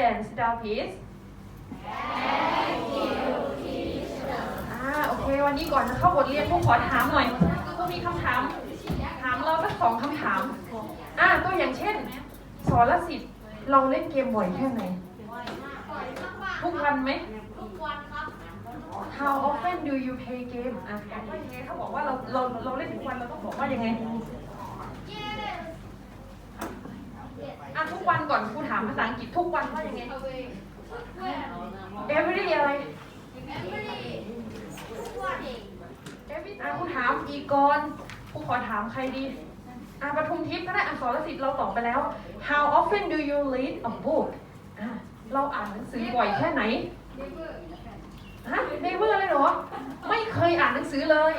Students sit down please อ่าโอเค วันนี้ก่อนจะเข้าบทเรียนครูขอถามหน่อยคือครูมีคำถาม ถามเราสักสองคำถาม อ่าตัวอย่างเช่น สอนละสิทธิ์เราเล่นเกมบ่อยแค่ไหน ทุกวันไหม How often do you play game อะบอกว่ายังไงเขาบอกว่าเราเราเราเล่นทุกวันเราต้องบอกว่ายังไง อะทุก วันก่อนครูถามภาษาอังกฤษทุกวันว่ายังไง every อะไร every อะครูถามอีกก่อนครูขอถามใครดีอะปทุมทิพย์ก็ได้อักษรศิษย์เราตอบไปแล้ว how often do you read a book อะเราอ่านหนังสือบ่อยแค่ไหนฮะ never เลยเหรอ ไม่เคยอ่านหนังสือเลย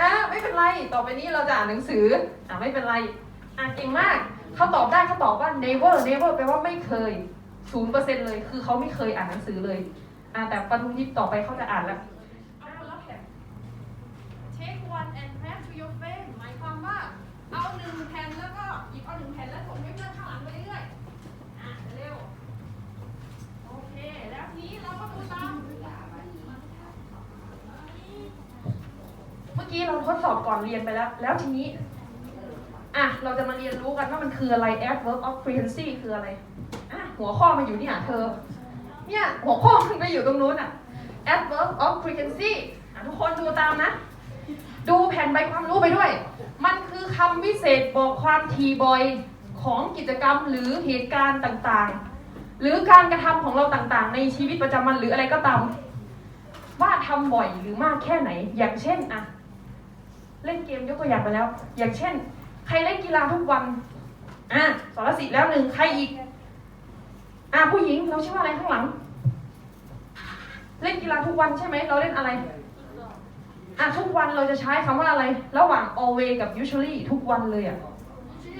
อะไม่เป็นไร ต่อไปนี้เราจะอ่านหนังสืออะไม่เป็นไร อะเก่งมาก เขาตอบได้เขาตอบว่า never never แปลว่าไม่เคยศูนย์เปอร์เซ็นต์เลย คือเขาไม่เคยอ่านหนังสือเลยอะแต่ปทุมทิพย์ต่อไปเขาจะอ่านแล้ว Take one and press to your frame หมายความว่า เอาหนึ่งแผ่นแล้วก็หยิบเอาหนึ่งแผ่นแล้วส่งให้เพื่อนข้างหลังไปเรื่อยๆอะเร็วโอเค แล้วทีนี้เราก็ดูตาม เมื่อกี้เราทดสอบก่อนเรียนไปแล้ว แล้วทีนี้ อะเราจะมาเรียนรู้กันว่ามันคืออะไร adverb of frequency คืออะไรอะหัวข้อมาอยู่เนี่ยเธอ เนี่ยหัวข้อมันไปอยู่ตรงนู้นอะ adverb of frequency อะทุกคนดูตามนะ ดูแผ่นใบความรู้ไปด้วย มันคือคำวิเศษบอกความทีบ่อยของกิจกรรมหรือเหตุการณ์ต่างๆ หรือการกระทำของเราต่างๆ ในชีวิตประจำวันหรืออะไรก็ตาม ว่าทำบ่อยหรือมากแค่ไหน อย่างเช่นอะเล่นเกมยกตัวอย่างไปแล้ว อย่างเช่น ใครเล่นกีฬาทุกวันอะสารสิทธิ์แล้วหนึ่งใครอีกอะผู้หญิงเราชื่อว่าอะไรข้างหลัง เล่นกีฬาทุกวันใช่ไหมเราเล่นอะไรอะทุกวันเราจะใช้คำว่าอะไร ระหว่าง always กับ usually ทุกวันเลยอะ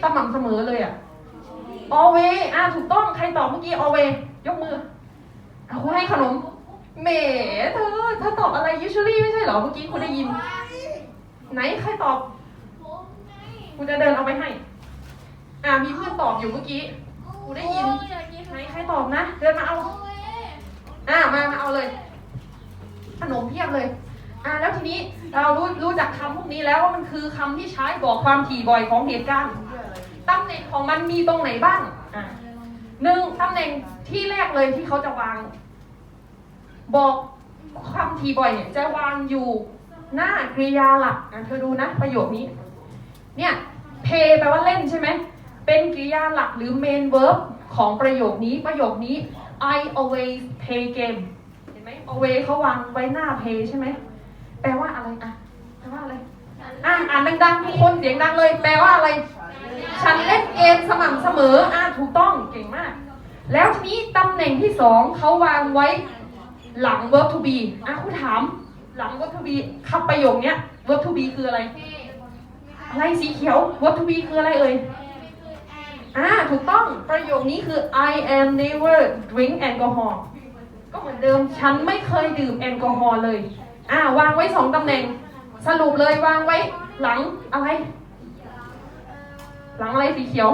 สม่ำเสมอเลยอะ always อะถูกต้องใครตอบเมื่อกี้ always ยกมืออะครูให้ขนมแหมเธอเธอตอบอะไร usually ไม่ใช่เหรอเมื่อกี้คุณได้ยิน ไหนใครตอบ กูจะเดินเอาไปให้ อ่ามีเพื่อนตอบอยู่เมื่อกี้ กูได้ยิน ไหนใครตอบนะ เดินมาเอา อ่ามามาเอาเลย ขนมเพียบเลย อ่าแล้วทีนี้เรารู้รู้จักคำพวกนี้แล้วว่ามันคือคำที่ใช้บอกความถี่บ่อยของเหตุการณ์ตำแหน่งของมันมีตรงไหนบ้างอ่าหนึ่งตำแหน่งที่แรกเลยที่เขาจะวาง บอกความถี่บ่อยเนี่ยจะวางอยู่หน้ากริยาหลักอะเธอดูนะประโยคนี้ เนี่ย pay แปลว่าเล่นใช่ไหม เป็นกริยาหลักหรือ main verb ของประโยคนี้ประโยคนี้ I always play game เห็นไหม always เขาวางไว้หน้า pay ใช่ไหม แปลว่าอะไรอะ แปลว่าอะไร อะอ่านดังๆทุกคนเสียงดังเลย แปลว่าอะไร ฉันเล่นเกมสม่ำเสมอ อะถูกต้องเก่งมาก แล้วทีนี้ตำแหน่งที่สองเขาวางไว้หลัง verb to be อะคุณถามหลัง verb to be คำประโยคเนี้ย verb to be คืออะไร อะไรสีเขียว verb to be คืออะไรเอ่ยอ่าถูกต้องประโยคนี้คือ I am never drink alcohol ก็เหมือนเดิมฉันไม่เคยดื่มแอลกอฮอล์เลย อ่าวางไว้สองตำแหน่ง สรุปเลยวางไว้หลังอะไร หลังอะไรสีเขียว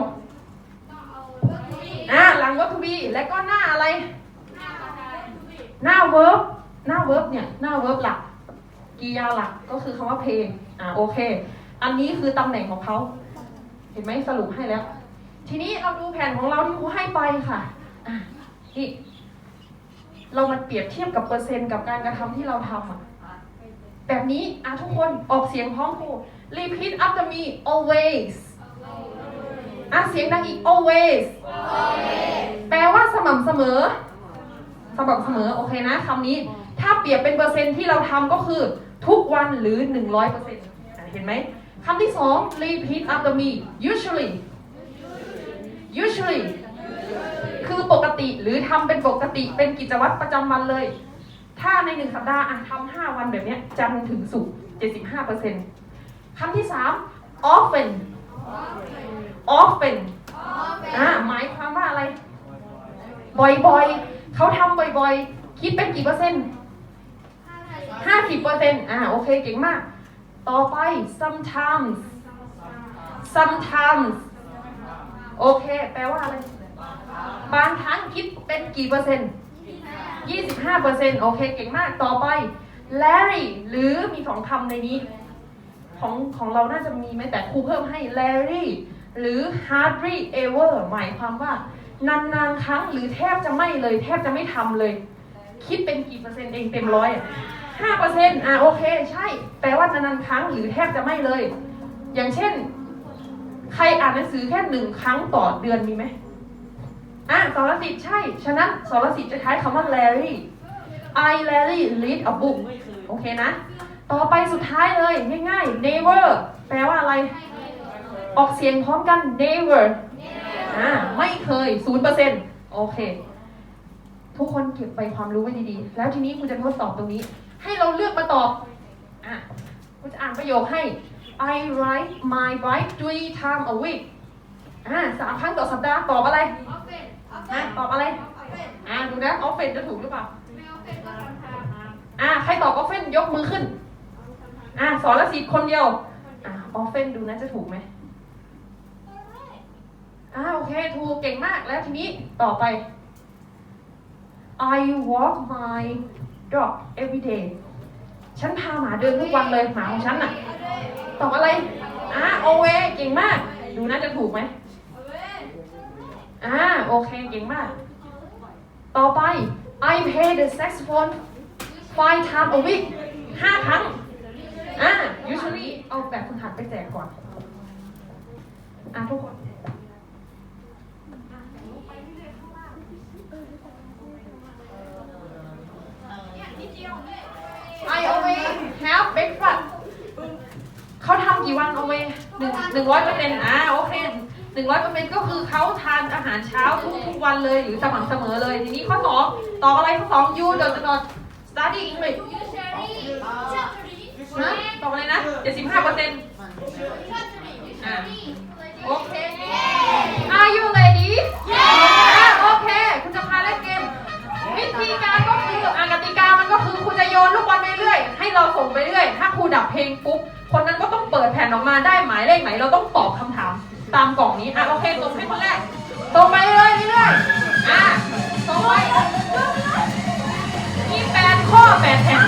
อ่าหลัง verb to be และก็หน้าอะไร หน้า verb หน้า verb เนี่ย หน้า verb หลักกริยาหลักก็คือคำว่าเพลงอ่าโอเค อันนี้คือตำแหน่งของเขา เห็นไหมสรุปให้แล้ว ทีนี้เราดูแผนของเราที่ครูให้ไปค่ะอะนี่เรามาเปรียบเทียบกับเปอร์เซ็นต์กับการกระทำที่เราทำอะแบบนี้อะทุกคนออกเสียงพร้อมครู repeat after me always อะเสียงดังอีก always แปลว่าสม่ำเสมอ สม่ำเสมอ โอเคนะคำนี้ ถ้าเปรียบเป็นเปอร์เซ็นต์ที่เราทำก็คือ ทุกวันหรือ 100%เห็นไหม คำที่สอง repeat after me usually usually คือปกติหรือทำเป็นปกติเป็นกิจวัตรประจำวันเลย ถ้าในหนึ่งสัปดาห์อะทำห้าวันแบบนี้จันทร์ถึงศุกร์75%คำที่สาม often often อ่าหมายความว่าอะไร บ่อยๆ เขาทำบ่อยๆ คิดเป็นกี่เปอร์เซ็นต์50%อ่าโอเคเก่งมาก ต่อไป sometimes sometimes โอเค แปลว่าอะไร บางครั้งคิดเป็นกี่เปอร์เซ็นต์25เปอร์เซ็นต์โอเค เก่งมาก ต่อไป Larry หรือมีสองคำในนี้ ของของเราน่าจะมีไหมแต่ครูเพิ่มให้ Larry หรือ hardly ever หมายความว่านานๆครั้งหรือแทบจะไม่เลย แทบจะไม่ทำเลย คิดเป็นกี่เปอร์เซ็นต์เองเต็มร้อยอะ ห้าเปอร์เซ็นต์อ่าโอเค ใช่ แปลว่านานๆครั้งหรือแทบจะไม่เลย อย่างเช่น ใครอ่านหนังสือแค่หนึ่งครั้งต่อเดือนมีไหมอะสารสิทธิ์ใช่ ฉะนั้นสารสิทธิ์จะใช้คำว่า Larry I Larry read a book โอเคนะ ต่อไปสุดท้ายเลยง่ายๆ never แปลว่าอะไร ออกเสียงพร้อมกัน never อ่าไม่เคยศูนเปอร์เซ็นต์โอเค ทุกคนเก็บไปความรู้ไว้ดีๆ แล้วทีนี้คุณจะทดสอบตรงนี้ ให้เราเลือกมาตอบ อะคุณจะอ่านประโยคให้ I write my bike three times a week อ่าสามครั้งต่อสัปดาห์ตอบอะไรอะตอบอะไรอ่าดูนะออฟเฟนจะถูกหรือเปล่าอ่าใครตอบออฟเฟนยกมือขึ้น อ่าสอนละสิทธิ์คนเดียว อ่าออฟเฟนดูนะจะถูกไหมอ่าโอเค ถูกเก่งมากแล้วทีนี้ต่อไป I walk my dog every day ฉันพาหมาเดินทุกวันเลยหมาของฉันน่ะ ตอบอะไรอ่าโอเวเก่งมาก ดูนะจะถูกไหมอ่าโอเคเก่งมาก ต่อไป I play the saxophone five times a week ห้าครั้งอ่า usually เอาแบบฝึกหัดไปแจกก่อน อ่าทุกคน I always have breakfast เขาทำกี่วันเอาไว้หนึ่งหนึ่งร้อยเปอร์เซ็นต์อ่าโอเคหนึ่งร้อยเปอร์เซ็นต์ก็คือเขาทานอาหารเช้าทุกทุกวันเลยหรือสม่ำเสมอเลย ทีนี้ข้อสองตอบอะไรข้อสอง you do not study English นะตอบอะไรนะเจ็ดสิบห้าเปอร์เซ็นต์โอเค Are you ready โอเค คุณจะพาเล่นเกม วิธีการก็ คืออากติกามันก็คือคุณจะโยนลูกบอลไปเรื่อย ให้เราส่งไปเรื่อย ถ้าครูดับเพลงปุ๊บ คนนั้นก็ต้องเปิดแผ่นออกมาได้หมายเลขไหน เราต้องตอบคำถามตามกล่องนี้ อะโอเคส่งให้คนแรกส่งไปเรื่อยเรื่อยอะส่งไปมีแปดข้อแปดแผ่น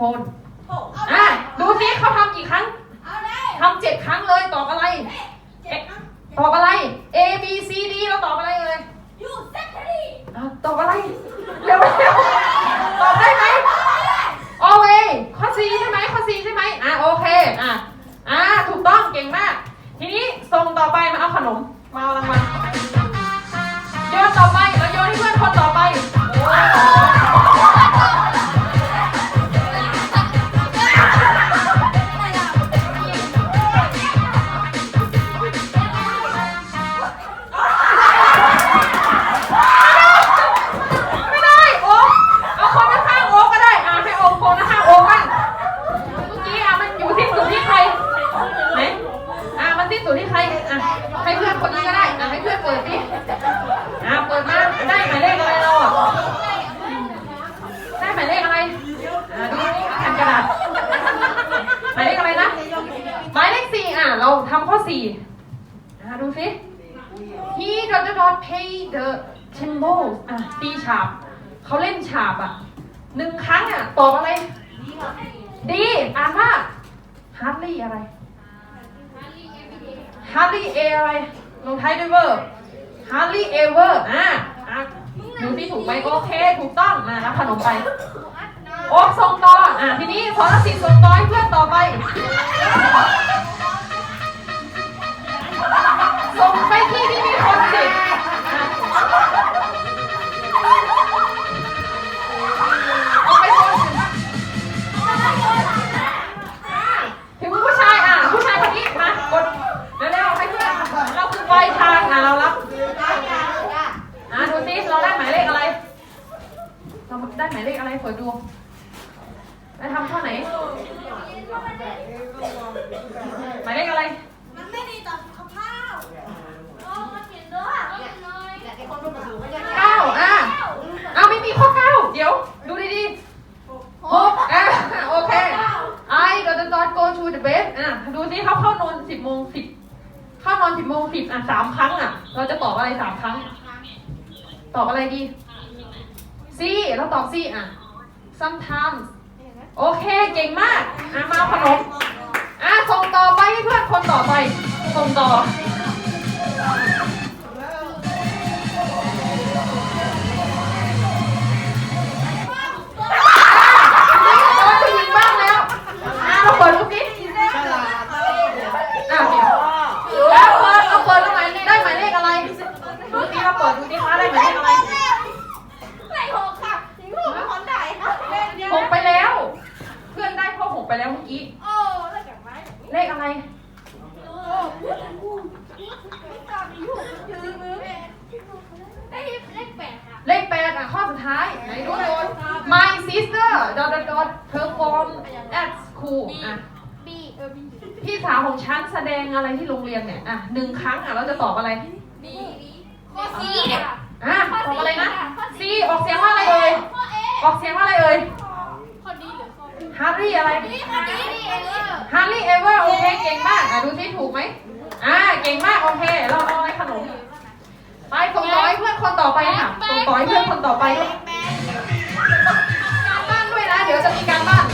her saxophone อะ ดูสิเขาทำกี่ครั้งทำเจ็ดครั้งเลยตอบอะไรเอ๊ะตอบอะไร A B C D เราตอบอะไรเลยอะตอบอะไร เร็วเร็วตอบได้ไหม always ข้อ C ใช่ไหมข้อ C ใช่ไหมอะโอเค อะ อะถูกต้องเก่งมาก ทีนี้ส่งต่อไปมาเอาขนม มาเอารางวัลโยนต่อไปเราโยนให้เพื่อนคนต่อไป อะตีฉาบเขาเล่นฉาบอะหนึ่งครั้งอะตอบอะไร ดีอ่านว่า hardly อะไร hardly a อะไรลงท้ายด้วย verb hardly ever อะอะดูที่ถูกไหมโอเค ถูกต้องมารับขนมไปโอ้ส่งต่ออะทีนี้สอนสิส่งต่อให้เพื่อนต่อไปส่งไปที่ที่มีคนสิอะาได้หมายเลขอะไรเปิดดูได้ทำข้อไหน หมายเลขอะไร มันไม่ดีต่อสุขภาพโอ้มันเห็นด้วยแต่ที่คนรู้สึกไม่ได้เก้าอะเอาไม่มีข้อเก้าเดี๋ยว ดูดีๆหกอะโอเค I got the dot go to the bed อะดูซิเขาเข้านอนสิบโมงสิบเข้านอนสิบโมงสิบอะสามครั้งอะ เราจะตอบอะไรสามครั้ง ตอบอะไรดี C เราตอบ C อะ sometimes โอเค เก่งมาก อะมาเอาขนม อะ ส่งต่อไปให้เพื่อนคนต่อไป ส่งต่อ at school อะบีเออบีพี่สาวของฉันแสดงอะไรที่โรงเรียนเนี่ยอะหนึ่งครั้งอะเราจะตอบอะไรบีข้อซีเนี่ยอะตอบอะไรนะ C ออกเสียงว่าอะไรเอ่ยข้อเอออกเสียงว่าอะไรเอ่ยข้อดีหรือข้อบีฮาร์รี่อะไรข้อดีเออฮาร์รี่เอเวอร์โอเคเก่งมากอะดูที่ถูกไหมอ่าเก่งมากโอเคเราเอาอะไรขนมไปส่งต่อให้เพื่อนคนต่อไปค่ะส่งต่อให้เพื่อนคนต่อไปด้วยการบ้านด้วยนะ เดี๋ยวจะมีการบ้าน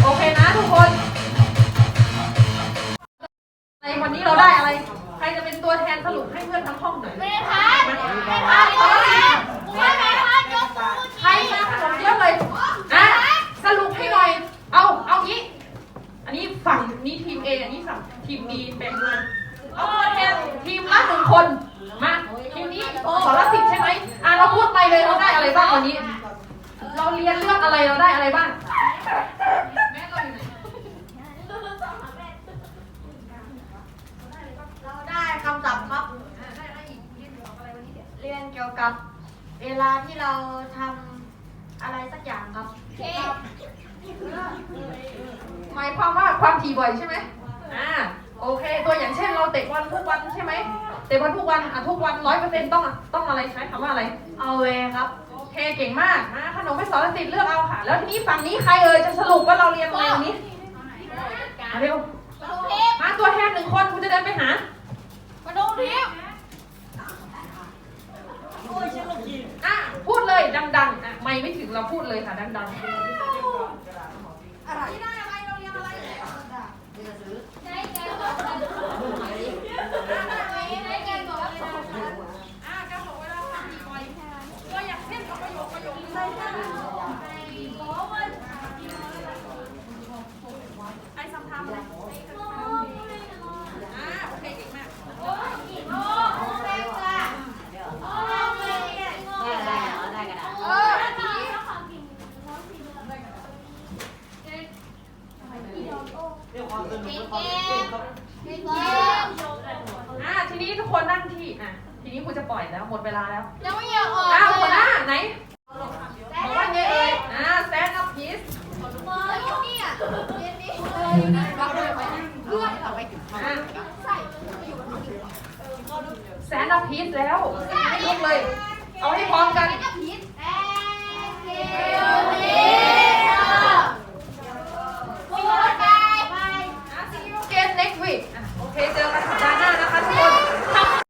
เราอยู่ไหนเราได้คำศัพท์ครับอะได้อะไรอีกเรียนเกี่ยวกับอะไรวันนี้เนี่ยเรียนเกี่ยวกับเวลาที่เราทำอะไรสักอย่างครับเคหมายความว่าความถี่บ่อยใช่ไหมอ่า โอเค ตัวอย่างเช่นเราเตะบอลทุกวันใช่ไหม เตะบอลทุกวัน อะทุกวันร้อยเปอร์เซ็นต์ต้องต้องอะไรใช้คำว่าอะไร เอาเวครับโอ เคเก่งมากมาขนมไม่สอนสิทธิ์เลือกเอาค่ะ แล้วทีนี้ฝั่งนี้ใครเอ่ยจะสรุปว่าเราเรียนอะไรวันนี้มาเร็วมาดูทิพย์มาตัวแทนหนึ่งคนคุณจะเดินไปหามาดูทิพย์อะพูดเลยดังๆอะไม่ไม่ถึงเราพูดเลยค่ะดังอะไรที่ได้อะไรเราเรียนอะไรใช้แกนบอกใช้แกนบอกเลยนะ ๆ อะการบอกเวลาทำดีบ่อยตัวอย่างเช่นกับประโย คประโยคนึงไอ้ซ้ำทำอะไรอะโอเคเก่งมากอะทีนี้ทุกคนนั่งที่อะทีนี้คุณจะปล่อยแล้วหมดเวลาแล้วยังไม่อยากออกอ้าวหัวหเลยน้าไหน บอกว่าไงเอ่ย อ่า stand up please มาอยู่นี่อะเรียนนี้เราเดินไปเพื่อนเราไปถึง อะ ใส่อยู่บนนี้ stand up please แล้วให้ลุกเลย เอาให้พร้อมกันพีทแอนเกล